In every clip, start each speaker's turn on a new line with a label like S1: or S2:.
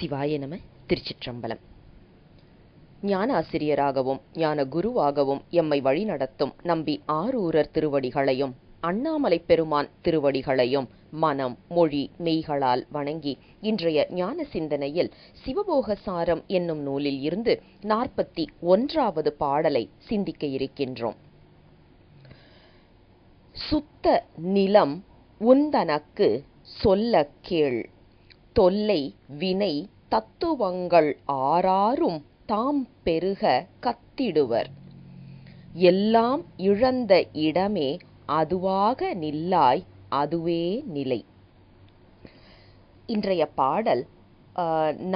S1: சிவாய நம திருச்சிற்றம்பலம். ஞான ஆசிரியராகவும் ஞான குருவாகவும் எம்மை வழிநடத்தும் நம்பி ஆரூரர் திருவடிகளையும் அண்ணாமலை பெருமான் திருவடிகளையும் மனம் மொழி மெய்களால் வணங்கி இன்றைய ஞான சிந்தனையில் சிவபோக சாரம் என்னும் நூலில் இருந்து நாற்பத்தி ஒன்றாவது பாடலை சிந்திக்க இருக்கின்றோம். சுத்த நிலம் உந்தனக்கு சொல்ல கேள். தொல்லை வினை தத்துவங்கள் ஆறாரும் தாம் பெருக கத்திடுவர். எல்லாம் இழந்த இடமே அதுவாக நில்லாய் அதுவே நிலை. இன்றைய பாடல்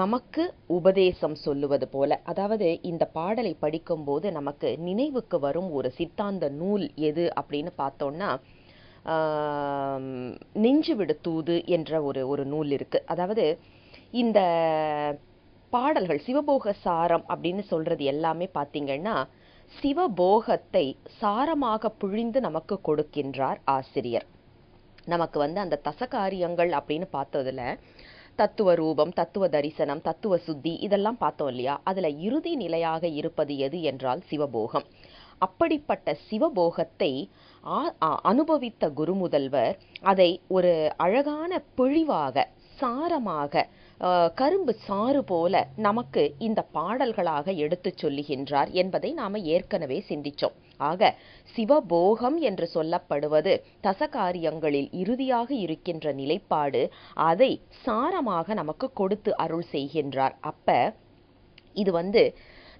S1: நமக்கு உபதேசம் சொல்லுவது போல. அதாவது இந்த பாடலை படிக்கும்போது நமக்கு நினைவுக்கு வரும் ஒரு சித்தாந்த நூல் எது அப்படின்னு பார்த்தோம்னா நெஞ்சு நெஞ்சுவிடு தூது என்ற ஒரு ஒரு நூல் இருக்கு. அதாவது இந்த பாடல்கள் சிவபோக சாரம் அப்படின்னு சொல்றது எல்லாமே பார்த்தீங்கன்னா சிவபோகத்தை சாரமாக புழிந்து நமக்கு கொடுக்கின்றார் ஆசிரியர். நமக்கு வந்து அந்த தசகாரியங்கள் அப்படின்னு பார்த்ததுல தத்துவ ரூபம் தத்துவ தரிசனம் தத்துவ சுத்தி இதெல்லாம் பார்த்தோம் இல்லையா? அதுல இறுதி நிலையாக இருப்பது எது என்றால் சிவபோகம். அப்படிப்பட்ட சிவபோகத்தை அனுபவித்த குருமுதல்வர் அதை ஒரு அழகான பிழிவாக சாரமாக கரும்பு சாறு போல நமக்கு இந்த பாடல்களாக எடுத்துச் சொல்லுகின்றார் என்பதை நாம ஏற்கனவே சிந்திச்சோம். ஆக சிவபோகம் என்று சொல்லப்படுவது தசகாரியங்களில் இறுதியாக இருக்கின்ற நிலைப்பாடு அதை சாரமாக நமக்கு கொடுத்து அருள் செய்கின்றார். அப்ப இது வந்து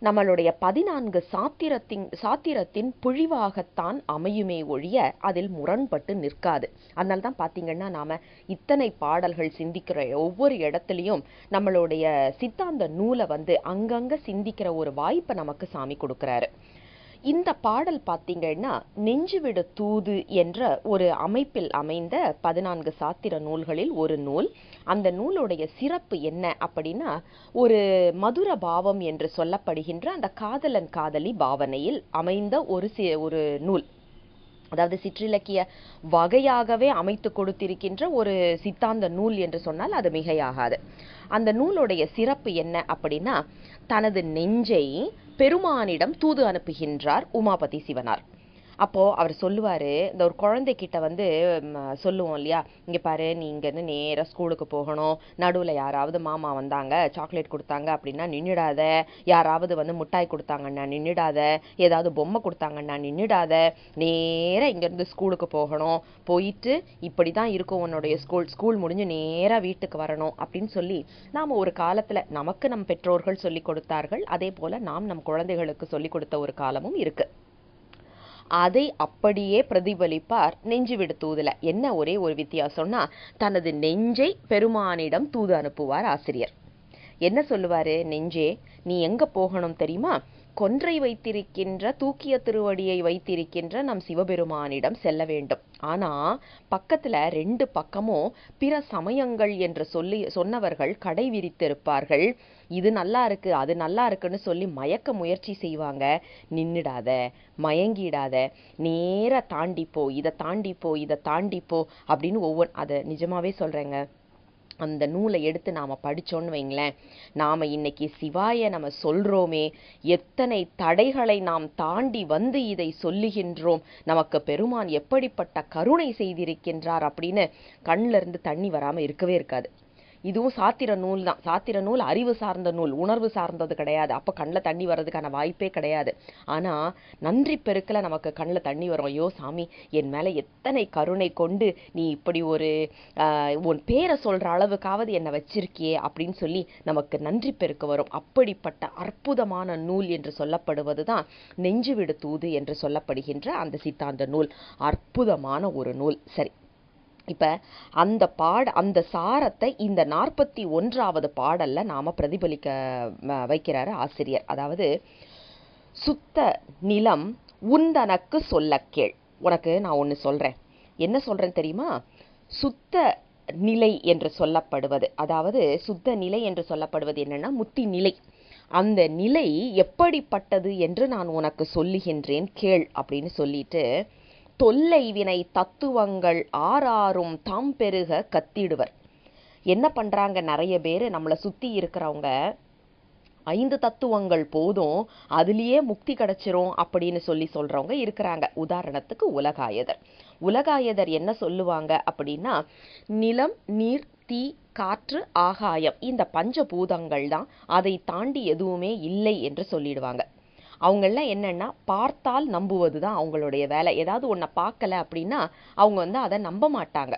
S1: நம்மளுடைய பதினான்கு சாத்திரத்தின் சாத்திரத்தின் புழிவாகத்தான் அமையுமே ஒழிய அதில் முரண்பட்டு நிற்காது. அதனால தான் பார்த்தீங்கன்னா நாம் இத்தனை பாடல்கள் சிந்திக்கிற ஒவ்வொரு இடத்துலையும் நம்மளுடைய சித்தாந்த நூலை வந்து அங்கங்கே சிந்திக்கிற ஒரு வாய்ப்பை நமக்கு சாமி கொடுக்குறாரு. இந்த பாடல் பார்த்தீங்கன்னா நெஞ்சுவிட தூது என்ற ஒரு அமைப்பில் அமைந்த பதினான்கு சாத்திர நூல்களில் ஒரு நூல். அந்த நூலுடைய சிறப்பு என்ன அப்படின்னா ஒரு மதுர பாவம் என்று சொல்லப்படுகின்ற அந்த காதலன் காதலி பாவனையில் அமைந்த ஒரு சி ஒரு நூல். அதாவது சிற்றிலக்கிய வகையாகவே அமைத்து கொடுத்திருக்கின்ற ஒரு சித்தாந்த நூல் என்று சொன்னால் அது மிகையாகாது. அந்த நூலுடைய சிறப்பு என்ன அப்படின்னா தனது நெஞ்சை பெருமானிடம் தூது அனுப்புகின்றார் உமாபதி சிவனார். அப்போது அவர் சொல்லுவார் இந்த ஒரு குழந்தைக்கிட்ட வந்து சொல்லுவோம் இல்லையா? இங்கே பாரு நீ இங்க இருந்து ஸ்கூலுக்கு போகணும். நடுவில் யாராவது மாமா வந்தாங்க சாக்லேட் கொடுத்தாங்க அப்படின்னா நின்றுடாத யாராவது வந்து மிட்டாய் கொடுத்தாங்கன்னா நின்றுடாத ஏதாவது பொம்மை கொடுத்தாங்கன்னா நின்றுடாத நேராக இங்கேருந்து ஸ்கூலுக்கு போகணும். போயிட்டு இப்படி தான் இருக்கும் உன்னுடைய ஸ்கூல் ஸ்கூல் முடிஞ்சு நேராக வீட்டுக்கு வரணும் அப்படின்னு சொல்லி நாம் ஒரு காலத்தில் நமக்கு நம் பெற்றோர்கள் சொல்லிக் கொடுத்தார்கள். அதே போல் நாம் நம் குழந்தைகளுக்கு சொல்லிக் கொடுத்த ஒரு காலமும் இருக்குது அதை அப்படியே பிரதிபலிப்பார் நெஞ்சு விடு தூதுல. என்ன ஒரே ஒரு வித்தியாசம்னா தனது நெஞ்சை பெருமானிடம் தூது அனுப்புவார் ஆசிரியர். என்ன சொல்லுவாரு? நெஞ்சே நீ எங்க போகணும் தெரியுமா? கொன்றை வைத்திருக்கின்ற தூக்கிய திருவடியை வைத்திருக்கின்ற நம் சிவபெருமானிடம் செல்ல வேண்டும். ஆனா பக்கத்துல ரெண்டு பக்கமும் பிற சமயங்கள் என்று சொல்லி சொன்னவர்கள் கடை விரித்திருப்பார்கள். இது நல்லா இருக்கு அது நல்லா இருக்குன்னு சொல்லி மயக்க முயற்சி செய்வாங்க. நின்னுடாத மயங்கிடாத நேர தாண்டிப்போ இதை தாண்டிப்போ இதை தாண்டிப்போ அப்படின்னு ஒவ்வொரு அதை நிஜமாவே சொல்றேங்க. அந்த நூலை எடுத்து நாம படிச்சோன்னு வைங்களேன் நாம் இன்னைக்கு சிவாய நம்ம சொல்கிறோமே எத்தனை தடைகளை நாம் தாண்டி வந்து இதை சொல்லுகின்றோம் நமக்கு பெருமான் எப்படிப்பட்ட கருணை செய்திருக்கின்றார் அப்படின்னு கண்ணிலிருந்து தண்ணி வராமல் இருக்கவே இருக்காது. இதுவும் சாத்திர நூல் தான். சாத்திர நூல் அறிவு சார்ந்த நூல் உணர்வு சார்ந்தது கிடையாது. அப்போ கண்ணில் தண்ணி வர்றதுக்கான வாய்ப்பே கிடையாது. ஆனால் நன்றி பெருக்கில் நமக்கு கண்ணில் தண்ணி வரும். ஐயோ சாமி என் மேலே எத்தனை கருணை கொண்டு நீ இப்படி ஒரு உன் பேரை சொல்கிற அளவுக்காவது என்னை வச்சிருக்கியே அப்படின்னு சொல்லி நமக்கு நன்றி பெருக்க வரும். அப்படிப்பட்ட அற்புதமான நூல் என்று சொல்லப்படுவது தான் நெஞ்சுவிடு தூது என்று சொல்லப்படுகின்ற அந்த சித்தாந்த நூல். அற்புதமான ஒரு நூல். சரி இப்போ அந்த பாட அந்த சாரத்தை இந்த நாற்பத்தி ஒன்றாவது பாடலில் நாம பிரதிபலிக்க வைக்கிறார் ஆசிரியர். அதாவது சுத்த நிலம் உந்தனக்கு சொல்ல கேள். உனக்கு நான் ஒன்று சொல்கிறேன் என்ன சொல்கிறேன் தெரியுமா? சுத்த நிலை என்று சொல்லப்படுவது. அதாவது சுத்த நிலை என்று சொல்லப்படுவது என்னன்னா முத்தி நிலை. அந்த நிலை எப்படிப்பட்டது என்று நான் உனக்கு சொல்லுகின்றேன் கேள் அப்படின்னு சொல்லிட்டு தொல்லை வினை தத்துவங்கள் ஆறாரும் தாம் பெருக கத்திடுவர். என்ன பண்ணுறாங்க நிறைய பேர் நம்மளை சுற்றி இருக்கிறவங்க ஐந்து தத்துவங்கள் போதும் அதுலேயே முக்தி கிடைச்சிரும் அப்படின்னு சொல்லி சொல்கிறவங்க இருக்கிறாங்க. உதாரணத்துக்கு உலகாயதர். உலகாயதர் என்ன சொல்லுவாங்க அப்படின்னா நிலம் நீர் தீ காற்று ஆகாயம் இந்த பஞ்சபூதங்கள் தான் அதை தாண்டி எதுவுமே இல்லை என்று சொல்லிடுவாங்க. அவங்கெல்லாம் என்னென்னா பார்த்தால் நம்புவது தான் அவங்களுடைய வேலை. ஏதாவது ஒன்றை பார்க்கல அப்படின்னா அவங்க வந்து அதை நம்ப மாட்டாங்க.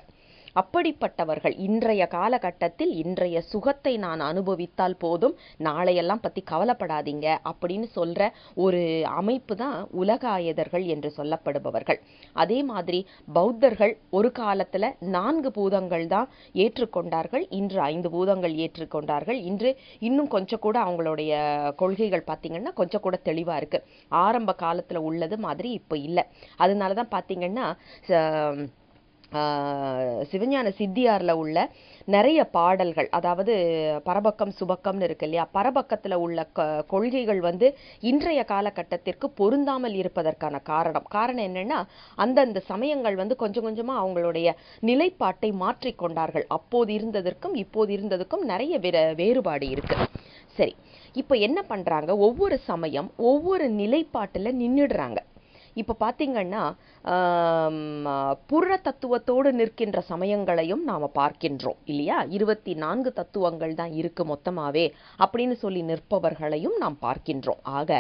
S1: அப்படிப்பட்டவர்கள். இன்றைய காலகட்டத்தில் இன்றைய சுகத்தை நான் அனுபவித்தால் போதும் நாளையெல்லாம் பற்றி கவலைப்படாதீங்க அப்படின்னு சொல்கிற ஒரு அமைப்பு தான் உலகாயதர்கள் என்று சொல்லப்படுபவர்கள். அதே மாதிரி பௌத்தர்கள் ஒரு காலத்தில் நான்கு பூதங்கள் தான் ஏற்றுக்கொண்டார்கள் இன்று ஐந்து பூதங்கள் ஏற்றுக்கொண்டார்கள். இன்று இன்னும் கொஞ்சம் கூட அவங்களுடைய கொள்கைகள் பார்த்தீங்கன்னா கொஞ்சம் கூட தெளிவாக இருக்குது ஆரம்ப காலத்தில் உள்ளது மாதிரி இப்போ இல்லை. அதனால தான் பார்த்தீங்கன்னா ச- சிவஞான சித்தியாரில் உள்ள நிறைய பாடல்கள் அதாவது பரபக்கம் சுபக்கம்னு இருக்கு இல்லையா? பரபக்கத்தில் உள்ள க கொள்கைகள் வந்து இன்றைய காலகட்டத்திற்கு பொருந்தாமல் இருப்பதற்கான காரணம். காரணம் என்னென்னா அந்தந்த சமயங்கள் வந்து கொஞ்சம் கொஞ்சமாக அவங்களுடைய நிலைப்பாட்டை மாற்றிக்கொண்டார்கள் அப்போது இருந்ததற்கும் இப்போது இருந்ததுக்கும் நிறைய வேற- வேறுபாடு இருக்குது சரி இப்போ என்ன பண்ணுறாங்க ஒவ்வொரு சமயம் ஒவ்வொரு நிலைப்பாட்டில் நின்றுடுறாங்க இப்போ பார்த்தீங்கன்னா புற தத்துவத்தோடு நிற்கின்ற சமயங்களையும் நாம் பார்க்கின்றோம் இல்லையா? இருபத்தி நான்கு தத்துவங்கள் தான் இருக்குது மொத்தமாகவே அப்படின்னு சொல்லி நிற்பவர்களையும் நாம் பார்க்கின்றோம். ஆக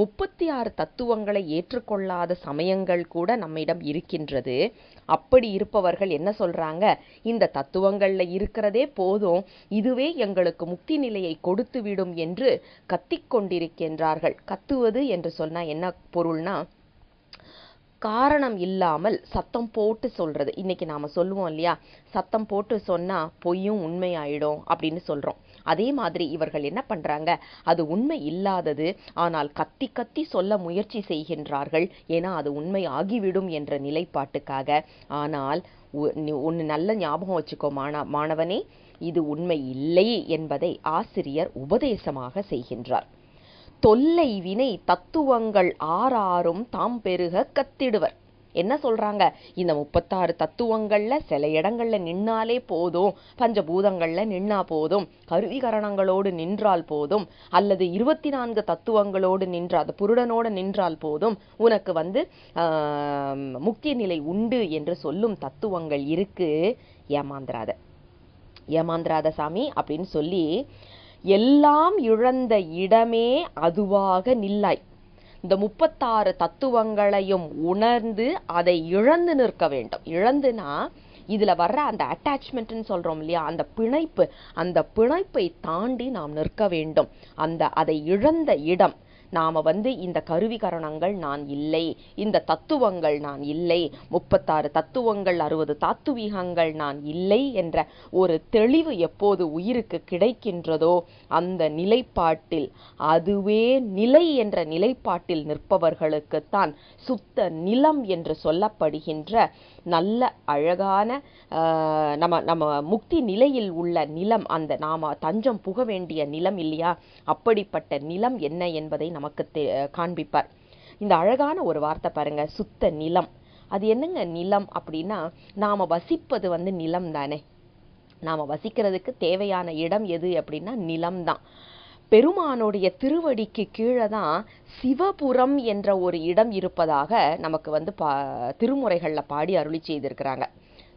S1: முப்பத்தி ஆறு தத்துவங்களை ஏற்றுக்கொள்ளாத சமயங்கள் கூட நம்மிடம் இருக்கின்றது. அப்படி இருப்பவர்கள் என்ன சொல்கிறாங்க இந்த தத்துவங்களில் இருக்கிறதே போதும் இதுவே எங்களுக்கு முக்தி நிலையை கொடுத்துவிடும் என்று கத்திக் கொண்டிருக்கின்றார்கள் கத்துவது என்று சொன்னால் என்ன பொருள்னா காரணம் இல்லாமல் சத்தம் போட்டு சொல்கிறது இன்னைக்கு நாம் சொல்லுவோம் இல்லையா? சத்தம் போட்டு சொன்னால் பொய்யும் உண்மையாயிடும் அப்படின்னு சொல்கிறோம் அதே மாதிரி இவர்கள் என்ன பண்ணுறாங்க அது உண்மை இல்லாதது ஆனால் கத்தி கத்தி சொல்ல முயற்சி செய்கின்றார்கள். ஏன்னா அது உண்மை ஆகிவிடும் என்ற நிலைப்பாட்டுக்காக. ஆனால் ஒ- நல்ல ஞாபகம் வச்சுக்கோ மாண மாணவனே. இது உண்மை இல்லை என்பதை ஆசிரியர் உபதேசமாக செய்கின்றார். தொல்லை வினை தத்துவங்கள் ஆறாரும் தாம் பெருக கத்திடுவர். என்ன சொல்றாங்க? இந்த முப்பத்தாறு தத்துவங்கள்ல சில இடங்கள்ல நின்னாலே போதும் பஞ்சபூதங்கள்ல நின்னா போதும் கருவிகரணங்களோடு நின்றால் போதும் அல்லது இருபத்தி நான்கு தத்துவங்களோடு நின்ற அது புருடனோடு நின்றால் போதும் உனக்கு வந்து முக்கிய நிலை உண்டு என்று சொல்லும் தத்துவங்கள் இருக்கு ஏமாந்திராத ஏமாந்திராத சாமி அப்படின்னு சொல்லி எல்லாம் இழந்த இடமே அதுவாக நில்லாய். இந்த முப்பத்தாறு தத்துவங்களையும் உணர்ந்து அதை இழந்து நிற்க வேண்டும். இழந்துனா இதில் வர்ற அந்த அட்டாச்மெண்ட்னு சொல்கிறோம் இல்லையா? அந்த பிணைப்பு. அந்த பிணைப்பை தாண்டி நாம் நிற்க வேண்டும். அந்த அதை இழந்த இடம். நாம் வந்து இந்த கருவிகரணங்கள் நான் இல்லை இந்த தத்துவங்கள் நான் இல்லை முப்பத்தாறு தத்துவங்கள் அறுபது தாத்துவீகங்கள் நான் இல்லை என்ற ஒரு தெளிவு எப்போது உயிருக்கு கிடைக்கின்றதோ அந்த நிலைப்பாட்டில் அதுவே நிலை என்ற நிலைப்பாட்டில் நிற்பவர்களுக்குத்தான் சுத்த நிலம் என்று சொல்லப்படுகின்ற நல்ல அழகான நம்ம நம்ம முக்தி நிலையில் உள்ள நிலம் அந்த நாம தஞ்சம் புக வேண்டிய நிலம் இல்லையா? அப்படிப்பட்ட நிலம் என்ன என்பதை நமக்கு தெ- காண்பிப்பார். இந்த அழகான ஒரு வார்த்தை பாருங்க சுத்த நிலம். அது என்னங்க நிலம் அப்படின்னா நாம் வசிப்பது வந்து நிலம் தானே. நாம் வசிக்கிறதுக்கு தேவையான இடம் எது அப்படின்னா நிலம்தான். பெருமானுடைய திருவடிக்கு கீழே தான் சிவபுரம் என்ற ஒரு இடம் இருப்பதாக நமக்கு வந்து பா திருமுறைகளில் பாடி அருளி செய்திருக்கிறாங்க.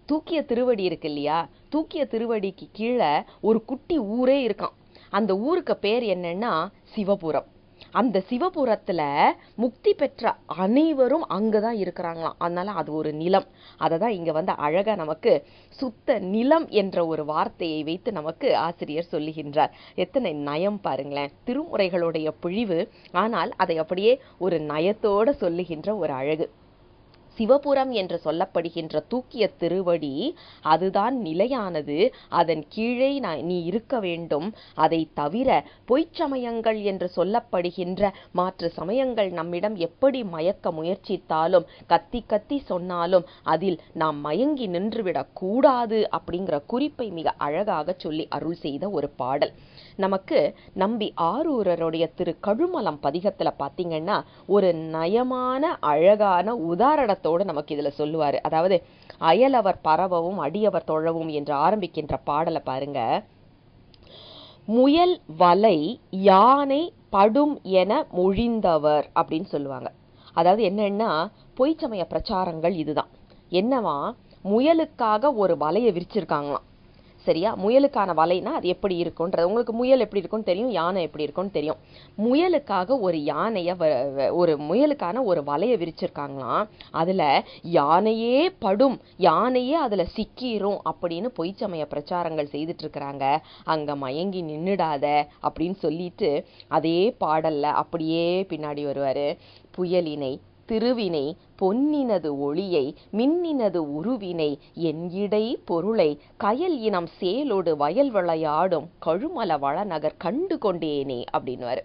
S1: தூக்கிய திருவடி இருக்கு இல்லையா? தூக்கிய திருவடிக்கு கீழே ஒரு குட்டி ஊரே இருக்கான் அந்த ஊருக்கு பேர் என்னன்னா சிவபுரம். அந்த சிவபுரத்தில் முக்தி பெற்ற அனைவரும் அங்கே தான் இருக்கிறாங்களாம். அதனால் அது ஒரு நிலம். அதை தான் இங்கே வந்து அழகாக நமக்கு சுத்த நிலம் என்ற ஒரு வார்த்தையை வைத்து நமக்கு ஆசிரியர் சொல்லுகின்றார். எத்தனை நயம் பாருங்களேன். திருமுறைகளுடைய பிழிவு ஆனால் அதை அப்படியே ஒரு நயத்தோடு சொல்லுகின்ற ஒரு அழகு. சிவபுரம் என்று சொல்லப்படுகின்ற தூக்கிய திருவடி அதுதான் நிலையானது. அதன் கீழே நீ இருக்க வேண்டும். அதை தவிர பொய்ச் சமயங்கள் என்று சொல்லப்படுகின்ற மாற்று சமயங்கள் நம்மிடம் எப்படி மயக்க முயற்சித்தாலும் கத்தி கத்தி சொன்னாலும் அதில் நாம் மயங்கி நின்றுவிடக் கூடாது அப்படிங்கிற குறிப்பை மிக அழகாக சொல்லி அருள் செய்த ஒரு பாடல். நமக்கு நம்பி ஆரூரருடைய திரு கழுமலம் பதிகத்தில் பார்த்தீங்கன்னா ஒரு நயமான அழகான உதாரணத்தோட நமக்கு இதுல சொல்லுவார். அதாவது அயலவர் பரவவும் அடியவர் தொழவும் என்று ஆரம்பிக்கின்ற பாடலை பாருங்க. முயல் வலை யானை படும் என மொழிந்தவர் அப்படின்னு சொல்லுவாங்க. அதாவது என்னன்னா பொய்ச்சமய பிரச்சாரங்கள் இதுதான். என்னவா? முயலுக்காக ஒரு வலையை விரிச்சிருக்காங்களாம். சரியா? முயலுக்கான வலைனா அது எப்படி இருக்கும்ன்றது. உங்களுக்கு முயல் எப்படி இருக்கும்னு தெரியும் யானை எப்படி இருக்கும்னு தெரியும். முயலுக்காக ஒரு யானையை வ- ஒரு முயலுக்கான ஒரு வலையை விரிச்சிருக்காங்களாம். அதில் யானையே படும் யானையே அதில் சிக்கிரும் அப்படின்னு பொய்ச்சமய பிரச்சாரங்கள் செய்துட்டு இருக்கிறாங்க அங்கே மயங்கி நின்றுடாத அப்படின்னு சொல்லிட்டு அதே பாடலில் அப்படியே பின்னாடி வருவார். புயலினை திருவினை பொன்னினது ஒளியை மின்னினது உருவினை என் இடை பொருளை கயல் இனம் சேலோடு வயல் விளையாடும் கழுமல வளநகர் கண்டு கொண்டேனே அப்படின்னுவாரு.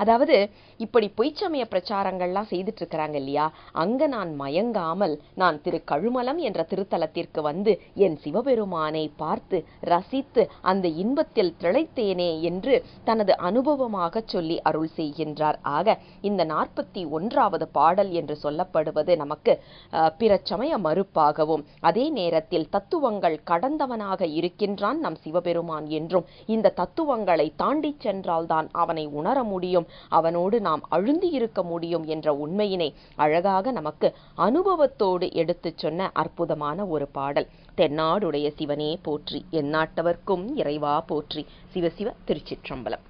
S1: அதாவது இப்படி பொய்ச்சமய பிரச்சாரங்கள்லாம் செய்துட்டு இருக்கிறாங்க இல்லையா? அங்க நான் மயங்காமல் நான் திரு கழுமலம் என்ற திருத்தலத்திற்கு வந்து என் சிவபெருமானை பார்த்து ரசித்து அந்த இன்பத்தில் திளைத்தேனே என்று தனது அனுபவமாக சொல்லி அருள் செய்கின்றார். ஆக இந்த நாற்பத்தி ஒன்றாவது பாடல் என்று சொல்லப்படுவது நமக்கு அஹ், பிற சமய மறுப்பாகவும் அதே நேரத்தில் தத்துவங்கள் கடந்தவனாக இருக்கின்றான் நம் சிவபெருமான் என்றும் இந்த தத்துவங்களை தாண்டி சென்றால்தான் அவனை உணர முடியும். முடியும் அவனோடு நாம் அழுந்தி இருக்க முடியும் என்ற உண்மையினை அழகாக நமக்கு அனுபவத்தோடு எடுத்துச் சொன்ன அற்புதமான ஒரு பாடல். தென்னாடுடைய சிவனே போற்றி எந்நாட்டவர்க்கும் இறைவா போற்றி. சிவசிவ திருச்சிற்றம்பலம்.